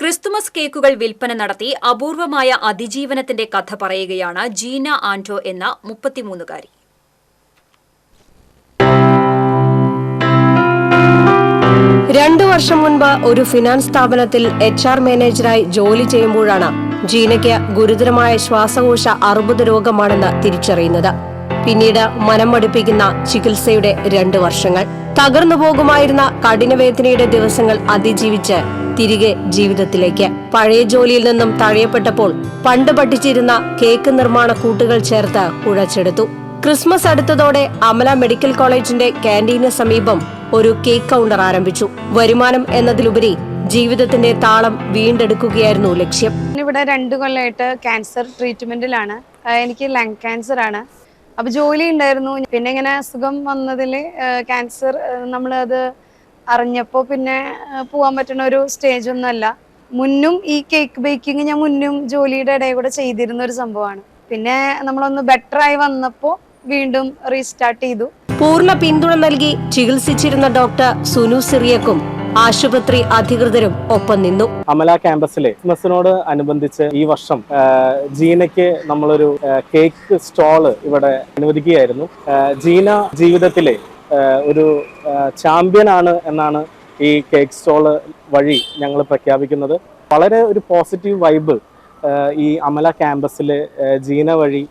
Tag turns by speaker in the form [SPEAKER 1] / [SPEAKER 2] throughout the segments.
[SPEAKER 1] Christmas കേക്കുകൾ വിൽപ്പന നടത്തി അപൂർവമായ അതിജീവനത്തിന്റെ കഥ പറയുകയാണ് ജീന ആന്റോ എന്ന മുപ്പത്തിമൂന്നുകാരി.
[SPEAKER 2] രണ്ടു വർഷം മുൻപ് ഒരു ഫിനാൻസ് സ്ഥാപനത്തിൽ എച്ച് ആർ മാനേജറായി ജോലി ചെയ്യുമ്പോഴാണ് ജീനയ്ക്ക് ഗുരുതരമായ ശ്വാസകോശ അർബുദ രോഗമാണെന്ന് തിരിച്ചറിയുന്നത്. പിന്നീട് മനം മടുപ്പിക്കുന്ന ചികിത്സയുടെ രണ്ട് വർഷങ്ങൾ. തകർന്നു പോകുമായിരുന്ന കഠിനവേദനയുടെ ദിവസങ്ങൾ അതിജീവിച്ച് തിരികെ ജീവിതത്തിലേക്ക്. പഴയ ജോലിയിൽ നിന്നും തഴയപ്പെട്ടപ്പോൾ പണ്ട് പഠിച്ചിരുന്ന കേക്ക് നിർമ്മാണ കൂട്ടുകൾ ചേർത്ത് കുഴച്ചെടുത്തു. ക്രിസ്മസ് അടുത്തതോടെ അമല മെഡിക്കൽ കോളേജിന്റെ കാന്റീന് സമീപം ഒരു കേക്ക് കൗണ്ടർ ആരംഭിച്ചു. വരുമാനം എന്നതിലുപരി ജീവിതത്തിന്റെ താളം വീണ്ടെടുക്കുകയായിരുന്നു ലക്ഷ്യം.
[SPEAKER 3] ഇവിടെ രണ്ടു കൊല്ലമായിട്ട് ക്യാൻസർ ട്രീറ്റ്മെന്റിലാണ്. എനിക്ക് ലങ് ക്യാൻസർ ആണ്. അപ്പൊ ജോലി ഉണ്ടായിരുന്നു. പിന്നെ ഇങ്ങനെ അസുഖം വന്നതിൽ ക്യാൻസർ നമ്മളത് അറിഞ്ഞപ്പോൾ പിന്നെ പോകാൻ പോവാൻ പറ്റുന്ന ഒരു സ്റ്റേജ് ഒന്നുമല്ല. മുന്നും ഈ കേക്ക് ബേക്കിംഗ് ഞാൻ മുന്നും ജോലിയുടെ ഇടയിൽ കൂടെ ചെയ്തിരുന്ന ഒരു സംഭവമാണ്. പിന്നെ നമ്മളൊന്ന് ബെറ്റർ ആയി വന്നപ്പോൾ വീണ്ടും റീസ്റ്റാർട്ട് ചെയ്തു.
[SPEAKER 2] പൂർണ പിന്തുണ നൽകി ചികിത്സിച്ചിരുന്ന ഡോക്ടർ സുനു സിറിയക്കും ആശുപത്രി അധികൃതരും ഒപ്പം നിന്നു.
[SPEAKER 4] അമല ക്യാമ്പസിലെ ക്രിസ്മസിനോട് അനുബന്ധിച്ച് ഈ വർഷം ജീനയ്ക്ക് നമ്മളൊരു കേക്ക് സ്റ്റോൾ ഇവിടെ അനുവദിക്കുകയായിരുന്നു. ജീന ജീവിതത്തിലെ ഒരു ചാമ്പ്യനാണ് എന്നാണ് ഈ കേക്ക് സ്റ്റോൾ വഴി ഞങ്ങൾ പ്രഖ്യാപിക്കുന്നത്. വളരെ ഒരു പോസിറ്റീവ് വൈബ് ഈ അമല ക്യാമ്പസിൽ ജീന വഴി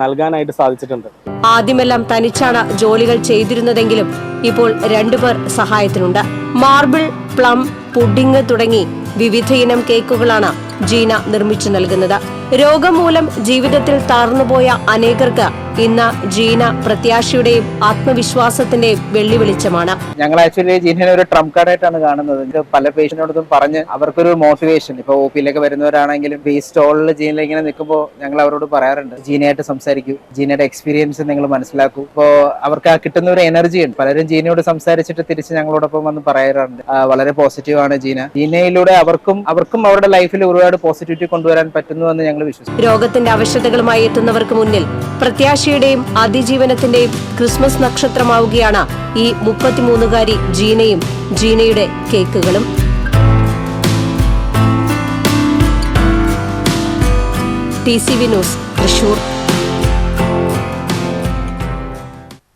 [SPEAKER 4] നൽകാനായിട്ട് സാധിച്ചിട്ടുണ്ട്.
[SPEAKER 2] ആദ്യമെല്ലാം തനിച്ചാണ് ജോലികൾ ചെയ്തിരുന്നതെങ്കിലും ഇപ്പോൾ രണ്ടുപേർ സഹായത്തിനുണ്ട്. മാർബിൾ പ്ലം പുഡിംഗ് തുടങ്ങി വിവിധയിനം കേക്കുകളാണ് ജീന നിർമ്മിച്ചു നൽകുന്നത്. രോഗം മൂലം ജീവിതത്തിൽ തളർന്നുപോയ അനേകർക്ക് ഇന്ന് ജീന പ്രത്യാശയുടെയും ആത്മവിശ്വാസത്തിന്റെയും വെള്ളി വെളിച്ചമാണ്
[SPEAKER 5] ഞങ്ങൾ ആക്ച്വലി ജീനെ ഒരു ട്രംപ് കാർഡായിട്ടാണ് കാണുന്നത്. പല പേഷ്യന്റിനോടും പറഞ്ഞ് അവർക്കൊരു മോട്ടിവേഷൻ ഇപ്പൊ ഒ പിയിലൊക്കെ വരുന്നവരാണെങ്കിലും ഈ സ്റ്റോളിൽ ജീനിൽ ഇങ്ങനെ നിൽക്കുമ്പോൾ ഞങ്ങൾ അവരോട് പറയാറുണ്ട് ജീനയായിട്ട് സംസാരിക്കൂ. ജീനയുടെ എക്സ്പീരിയൻസ് നിങ്ങൾ മനസ്സിലാക്കൂ. ഇപ്പോൾ അവർക്ക് ആ കിട്ടുന്ന ഒരു എനർജി ഉണ്ട്. പലരും ജീനയോട് സംസാരിച്ചിട്ട് തിരിച്ച് ഞങ്ങളോടൊപ്പം വന്ന് പറയാറുണ്ട്. വളരെ പോസിറ്റീവ് ആണ് ജീന. ജീനയിലൂടെ അവർക്കും അവർക്കും അവരുടെ ലൈഫിൽ ഒരുപാട് പോസിറ്റിവിറ്റി കൊണ്ടുവരാൻ പറ്റുന്നു എന്ന് ഞങ്ങൾ വിശ്വസിക്കുന്നു.
[SPEAKER 2] രോഗത്തിന്റെ ആവശ്യകതകളുമായി എത്തുന്നവർക്ക് മുന്നിൽ പ്രത്യാശയുടെയും അതിജീവനത്തിന്റെയും ക്രിസ്മസ് നക്ഷത്രമാവുകയാണ് ഈ മുപ്പത്തിമൂന്നുകാരി ജീനയും ജീനയുടെ കേക്കുകളും. T C V news Thrissur.